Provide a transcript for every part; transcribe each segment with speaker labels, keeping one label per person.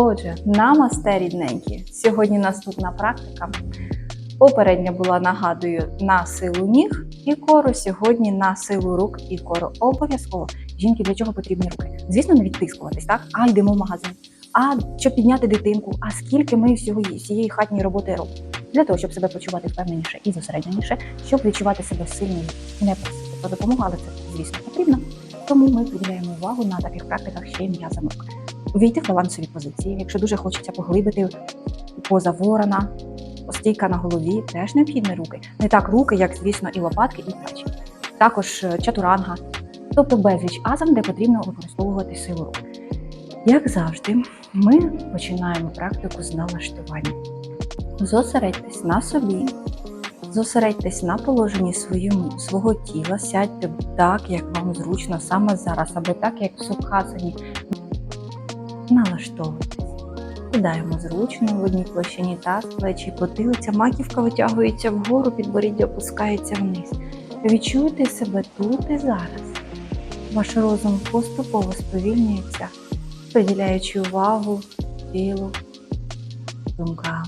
Speaker 1: Отже, намасте рідненькі. Сьогодні наступна практика. Попередня була, нагадую, на силу ніг і кору. Сьогодні на силу рук і кору. Обов'язково. Жінки для чого потрібні руки? Звісно, не відтискуватись, так? А йдемо в магазин. А щоб підняти дитинку, а скільки ми всього цієї хатньої роботи робимо? Для того, щоб себе почувати впевненіше і зосередженіше, щоб відчувати себе сильною, не просити про допомогу, але це, звісно, потрібно. Тому ми приділяємо увагу на таких практиках ще й м'язам рук. Увійти в балансові позиції, якщо дуже хочеться поглибити поза ворона, стійка на голові, теж необхідні руки. Не так руки, як, звісно, і лопатки, і плечі. Також е, чатуранга, тобто безліч азам, де потрібно використовувати силу рук. Як завжди, ми починаємо практику з налаштування. Зосередьтесь на собі, зосередьтесь на положенні своєму, свого тіла, сядьте так, як вам зручно саме зараз, або так, як в сукасані. Налаштовуйтесь. Сідаємо зручно в одній площині таз, плечі, потилиця, маківка витягується вгору, підборіддя опускається вниз. Відчуйте себе тут і зараз. Ваш розум поступово сповільнюється, приділяючи увагу тілу, думкам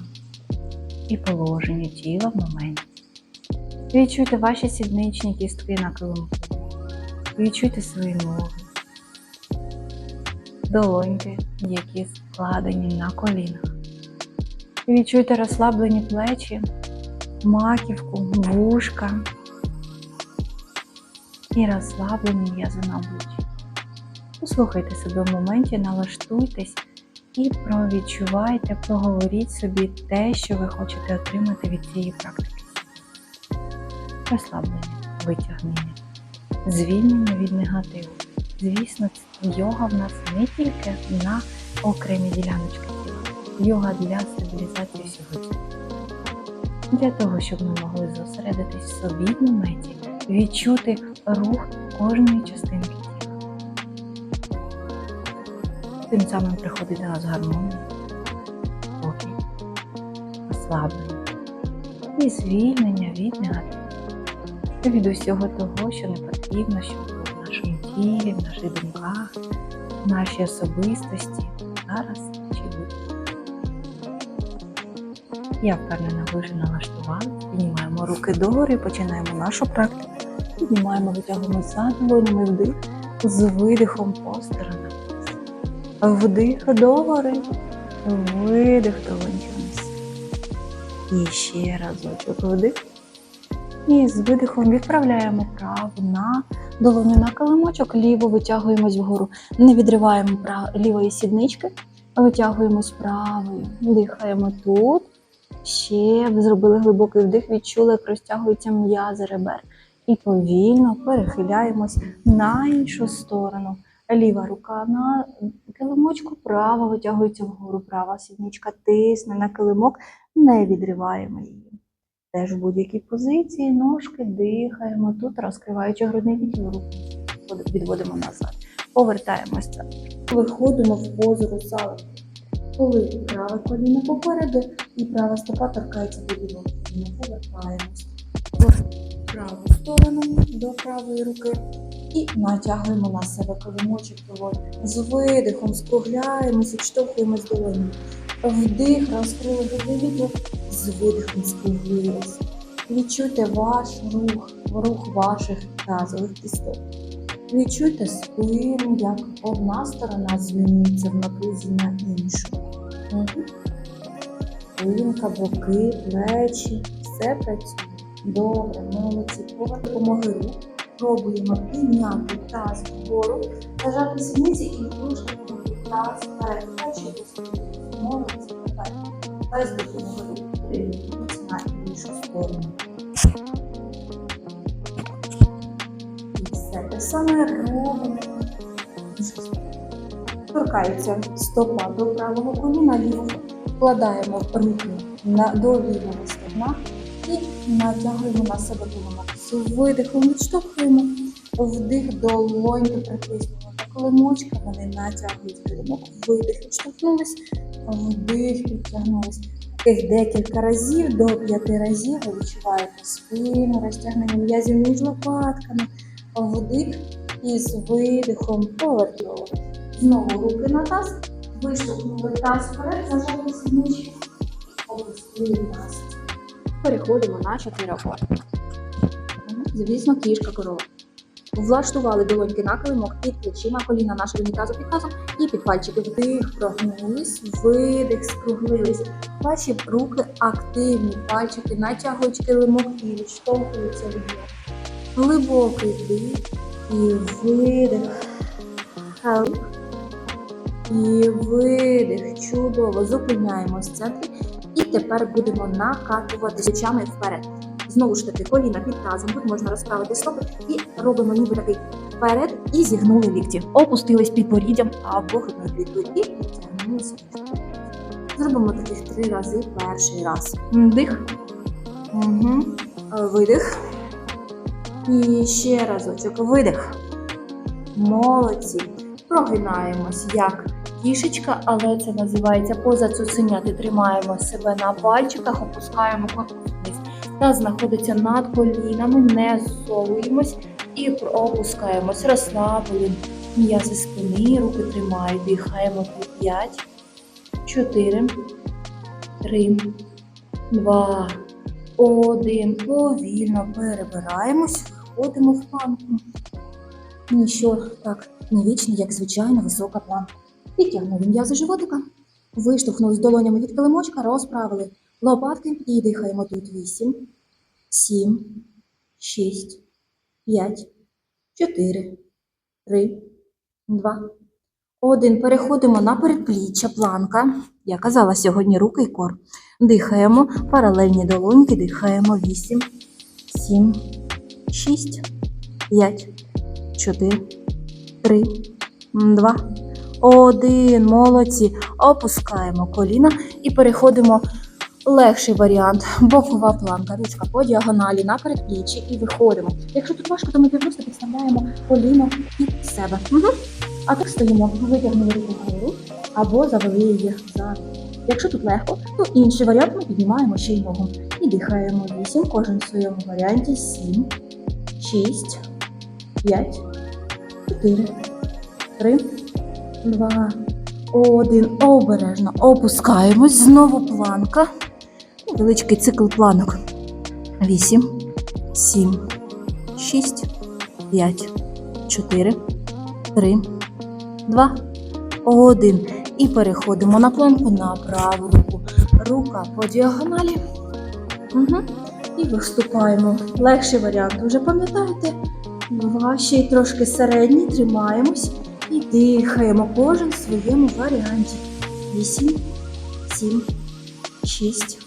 Speaker 1: і положенню тіла в моменті. Відчуйте ваші сідничні кістки на килимку. Відчуйте свої ноги, долоньки, які складені на колінах. Відчуйте розслаблені плечі, маківку, вушка і розслаблені м'язи на обличчі. Послухайте себе в моменті, налаштуйтесь і провідчувайте, проговоріть собі те, що ви хочете отримати від цієї практики. Розслаблення, витягнення, звільнення від негативу. Звісно, йога в нас не тільки на окремі діляночки тіла, йога для стабілізації всього тіла. Для того, щоб ми могли зосередитись в собі в моменті, відчути рух кожної частинки тіла. Тим самим приходить до нас гармонія, спокій, розслаблення. І звільнення від негативу, від усього того, що не потрібно, що було в наших думках, в нашій особистості зараз буде. Я впевнена, ви вже налаштували. Піднімаємо руки догори, починаємо нашу практику. Піднімаємо, витягуємо за долонями вдих з видихом по сторонам. Вдих догори, видих долоньки вниз. І ще разочок вдих. І з видихом відправляємо праву на долоню на килимочок, ліву витягуємось вгору. Не відриваємо лівої сіднички, витягуємось правою. Дихаємо тут. Ще зробили глибокий вдих, відчули, як розтягуються м'язи ребер. І повільно перехиляємось на іншу сторону. Ліва рука на килимочку, права витягується вгору, права сідничка тисне на килимок, не відриваємо її. Теж в будь-якій позиції, ножки дихаємо тут, розкриваючи грудний відділ, руку відводимо назад. Повертаємося. Виходимо в позу русалки. Коли праве коліно попереду і права стопа торкається до лівого коліна. Повертаємось в праву сторону до правої руки і натягуємо на себе килимочок долонь. З видихом скругляємося, відштовхуємось долоні. Вдих, розкрили відділ, з видихом скруглилися. Відчуйте ваш рух, рух ваших тазових кісток. Відчуйте спину, як одна сторона змінюється в напрузі на іншу. Спинка, боки, плечі, все працює. Добре, молодці. Допомоги рук. Пробуємо підняти таз вгору, зажати сідниці і врушимо таз вперед. Плечі допомоги рук. Перевіріться на іншу сторону. І все те саме робимо. Торкається стопа до правого коліна, лівого. Вкладаємо руки на, до лівого стегна і натягуємо на себе. З видихом відштовхуємо, вдих долоньки притиснемо до килимочка, вони натягують килимок, видих відштовхнулись, вдих підтягнулись. Таких декілька разів, до п'яти разів ви відчуваєте спину, розтягнення м'язів між лопатками, вдих і з видихом повертовуємо. Знову руки на таз,
Speaker 2: Виштовхнули таз вперед, зажали сіднички, опустили таз. Переходимо на чотири чотирьох. Звісно, кішка корова. Влаштували долоньки на килимок під плечима, коліна на ширині тазу під тазом і під пальчики. Вдих, прогнулись, видих, скруглились. Ваші руки активні, пальчики натягують килимок і відштовхуються від нього. Глибокий вдих і видих. Хелп. І видих. Чудово. Зупиняємось в центрі. І тепер будемо накатувати плечами вперед. Знову ж таки, коліна під тазом. Тут можна розправити стопи і робимо ніби такий вперед і зігнули лікті. Опустились під поріддям або грудною кліткою і підтягнулися. Зробимо таких три рази перший раз. Вдих. Угу. Видих. І ще разочок. Видих. Молодці. Прогинаємось як кішечка, але це називається поза цуценяти. Тримаємо себе на пальчиках, опускаємо корпус. Та знаходиться над колінами, не зсовуємось і опускаємось. Розслабили м'язи спини, руки тримають, дихаємо по 5, 4, 3, 2, 1. Повільно перебираємось, входимо в планку. Ніщо так не вічно, як звичайно висока планка. Підтягнули м'язи животика, виштовхнулись долонями від килимочка, розправили лопатки і дихаємо тут 8, 7, 6, 5, 4, 3, 2, 1. Переходимо на передпліччя планка. Я казала сьогодні руки і кор. Дихаємо, паралельні долоньки, дихаємо 8, 7, 6, 5, 4, 3, 2, 1. Молодці. Опускаємо коліна і переходимо легший варіант. Бокова планка. Ручка по діагоналі на передпліччі і виходимо. Якщо тут важко, то ми просто підставляємо коліно під себе. А так стоїмо, витягнули руку вгору або завели її за. Якщо тут легко, то інший варіант ми піднімаємо ще й ногу. І дихаємо 8, кожен в своєму варіанті 7, 6, 5, 4, 3, 2, 1. Обережно опускаємось. Знову планка. Невеличкий цикл планок. 8, 7, 6, 5, 4, 3, 2, 1. І переходимо на планку на праву руку. Рука по діагоналі. Угу. І виступаємо. Легший варіант. Вже пам'ятаєте? Ваші трошки середні, тримаємось і дихаємо. Кожен в своєму варіанті. 8, 7, 6,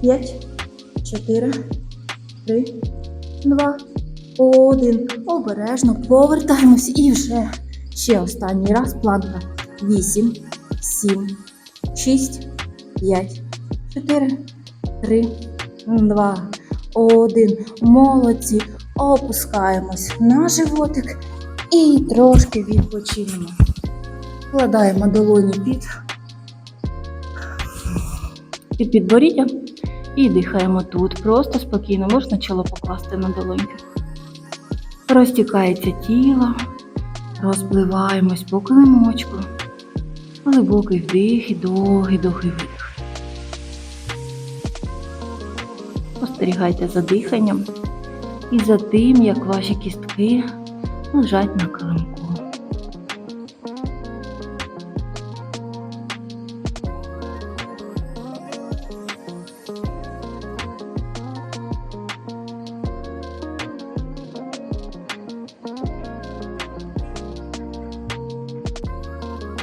Speaker 2: 5, 4, 3, 2, 1. Обережно повертаємось і вже ще останній раз планка. 8, 7, 6, 5, 4, 3, 2, 1. Молодці. Опускаємось на животик і трошки відпочинемо. Вкладаємо долоні під, під підборіддя і дихаємо тут. Просто спокійно, можна чоло покласти на долоньки. Розтікається тіло, розпливаємось по килимочку. Глибокий вдих і довгий, довгий видих. Спостерігайте за диханням і за тим, як ваші кістки лежать на килимку.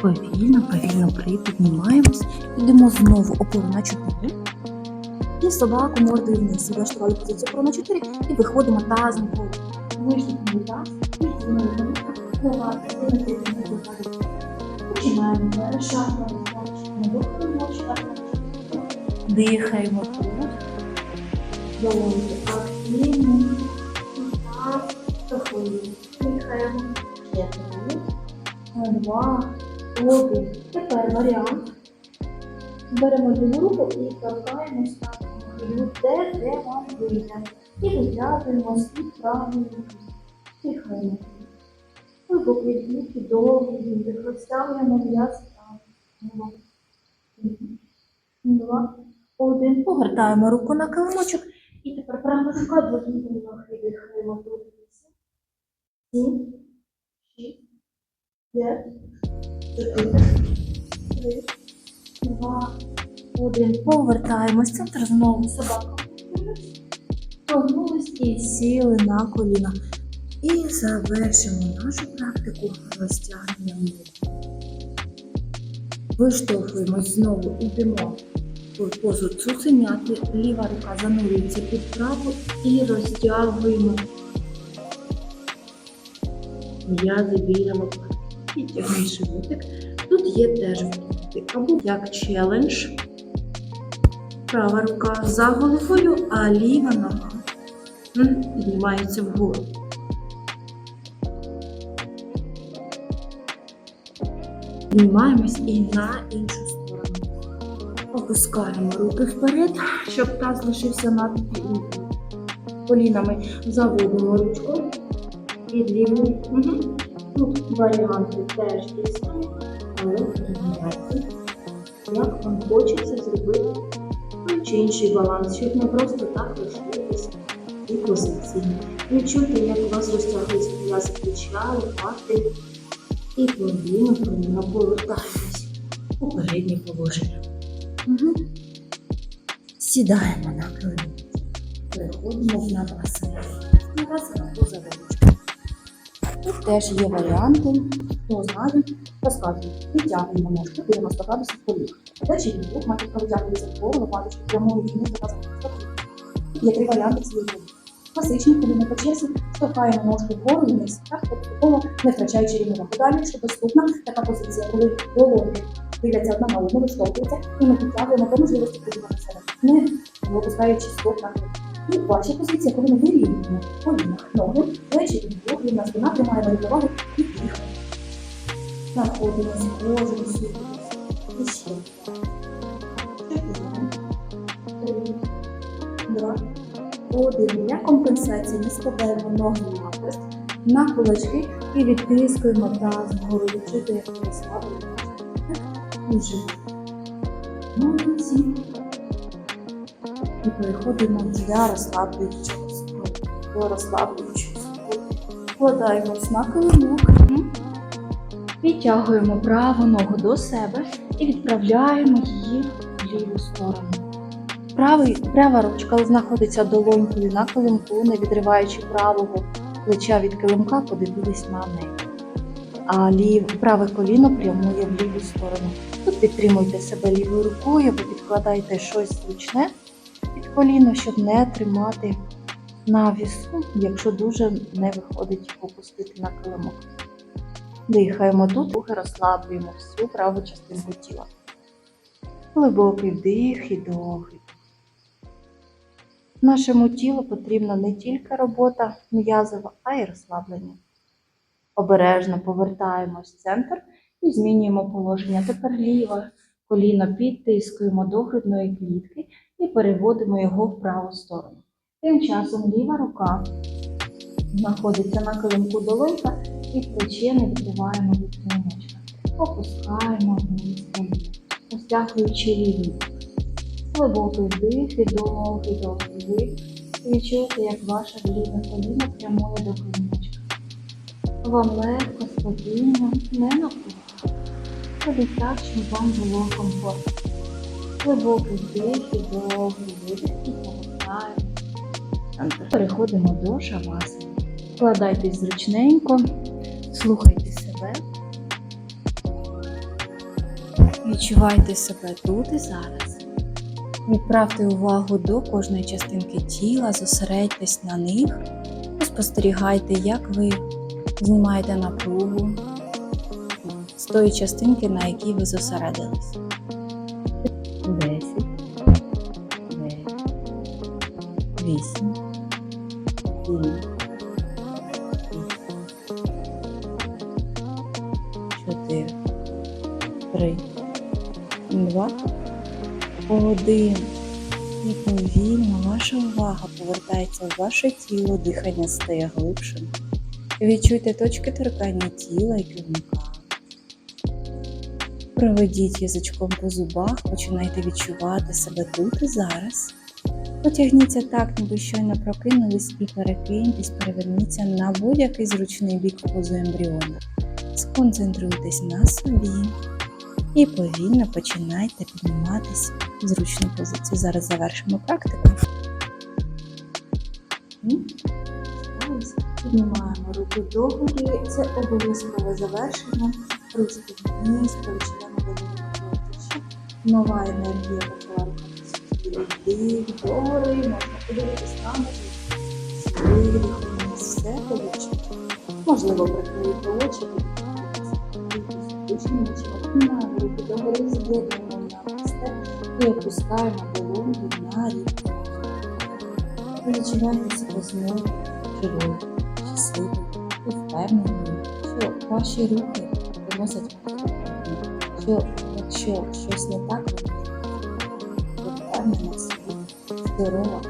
Speaker 2: Повільно, повільно припіднімаємось, йдемо знову опору на 4. І собаку мордою вниз. Влаштували позицію опору на 4 і виходимо тазом вгору. Виштовхнули таз і знову ховати. Починаємо перешагувати на. Дихаємо тут. Долоньки. Дихаємо. Два. Один. Тепер варіант. Беремо ліву руку і торкаємось так. Де, де вам вийде. І витягуємо з правої руки. Дихаємо. Глибокий вдих і довгий видих. Розтягуємо м'яз там. Два, один. Повертаємо руку на килимочок. І тепер права рука, нахи дихаємо. Сім, шість, п'ять, три, два, один. Повертаємось. Центр знову собака. Прогнулись і сіли на коліна. І завершимо нашу практику розтягнення ніг. Виштовхуємось знову, йдемо в позу цуценяти, ліва рука занурюється під праву і розтягуємо м'язи біля Підтягніть животик. Тут є теж вдіти. Або як челендж. Права рука за головою, а ліва нога піднімається вгору. Піднімаємось і на іншу сторону. Опускаємо руки вперед, щоб таз лишився над колінами. Заводимо ручку під лівою. Угу. Тут варіанти теж дійсні, але приймайте, як вам хочеться зробити той чи інший баланс, щоб не просто так лишитися і позиції. Відчути, як у вас розтягується м'язи плеча, лопати і повільно, повільно повертаємось у переднє положення. Угу. Сідаємо на килим. Переходимо в навасану. Навасана поза ручку. Тут теж є варіанти. Хто знає, розказує. Підтягуємо ножки 90 градусів коліг. Далі від двох матінка витягується вгору, лопаточку прямою вниз заказано. Є три варіанти цієї. Класичні, коли ми по черзі штовхаємо ножки вгору і вниз, так поступово не втрачаючи рівновагу. Далі ще доступна така позиція, коли долонки дивляться одна на одну, виштовхуються, і ми підтягуємо по можливості коліна себе, не опускаючи стоп на. І ваша позиція, коли ми вирівнюємо коліна, ноги, плечі від двох, рівна спина, тримаємо рівновагу і дихаємо. Знаходимося кожен сюди. І ще. Два. Один. Для компенсації ми складаємо ноги на хрест, на кулачки і відтискуємо таз вгору. Відчути, як. І живіт. Молодці. І переходимо для розслаблюючого. До розслаблюючого. Вкладаємось на килимок. Підтягуємо праву ногу до себе і відправляємо її в ліву сторону. Правий, права ручка знаходиться долонькою на килимку, не відриваючи правого плеча від килимка, подивились на неї. А лів, праве коліно прямує в ліву сторону. Тут підтримуйте себе лівою рукою або підкладайте щось зручне коліно, щоб не тримати на вісу, якщо дуже не виходить опустити на килимок. Дихаємо тут, руки розслаблюємо всю праву частинку тіла. Глибокий вдих і довгий. Нашому тілу потрібна не тільки робота м'язова, а й розслаблення. Обережно повертаємось в центр і змінюємо положення. Тепер ліве коліно підтискуємо до грудної клітки і переводимо його в праву сторону. Тим часом ліва рука знаходиться на килимку долонька і плече не відриваємо від килимочка. Опускаємо вниз коліно, розтягуючи лівий. Глибокий вдих і довгий довгий вдих. Відчуйте, як ваше ліве коліно прямує до килимочка. Вам легко, спокійно, не напружено. Робіть так, щоб вам було комфортно. Глибокий вдих і довгий видих і повертаємо. Переходимо до шаваси. Вкладайтесь зручненько, слухайте себе. Відчувайте себе тут і зараз. Відправте увагу до кожної частинки тіла, зосередьтесь на них, спостерігайте, як ви знімаєте напругу з тої частинки, на якій ви зосередились. 3, 2, 1. І повільно ваша увага повертається в ваше тіло, дихання стає глибшим. Відчуйте точки торкання тіла і килимка.
Speaker 1: Проведіть язичком по зубах, починайте відчувати себе тут і зараз. Потягніться так, ніби щойно прокинулись, і перекиньтесь, переверніться на будь-який зручний бік позу ембріона. Сконцентруйтесь на собі і повільно починайте підніматись в зручну позицію. Зараз завершимо практику. Піднімаємо руки догорі. Це обов'язкове завершення. Ручки вниз, долоні плечі. Нова енергія рухатися. Догори, можна подивитись на ноги. Все повичі. Можливо, прикриєте очі, Піднімаємо руки догори, з'єднуємо на пусте і опускаємо долоньки на рівні. Відчуваєте себе живою, щасливою і впевненою, що ваші рухи приносять вам що якщо щось не так, ви впевнена собі, здорова,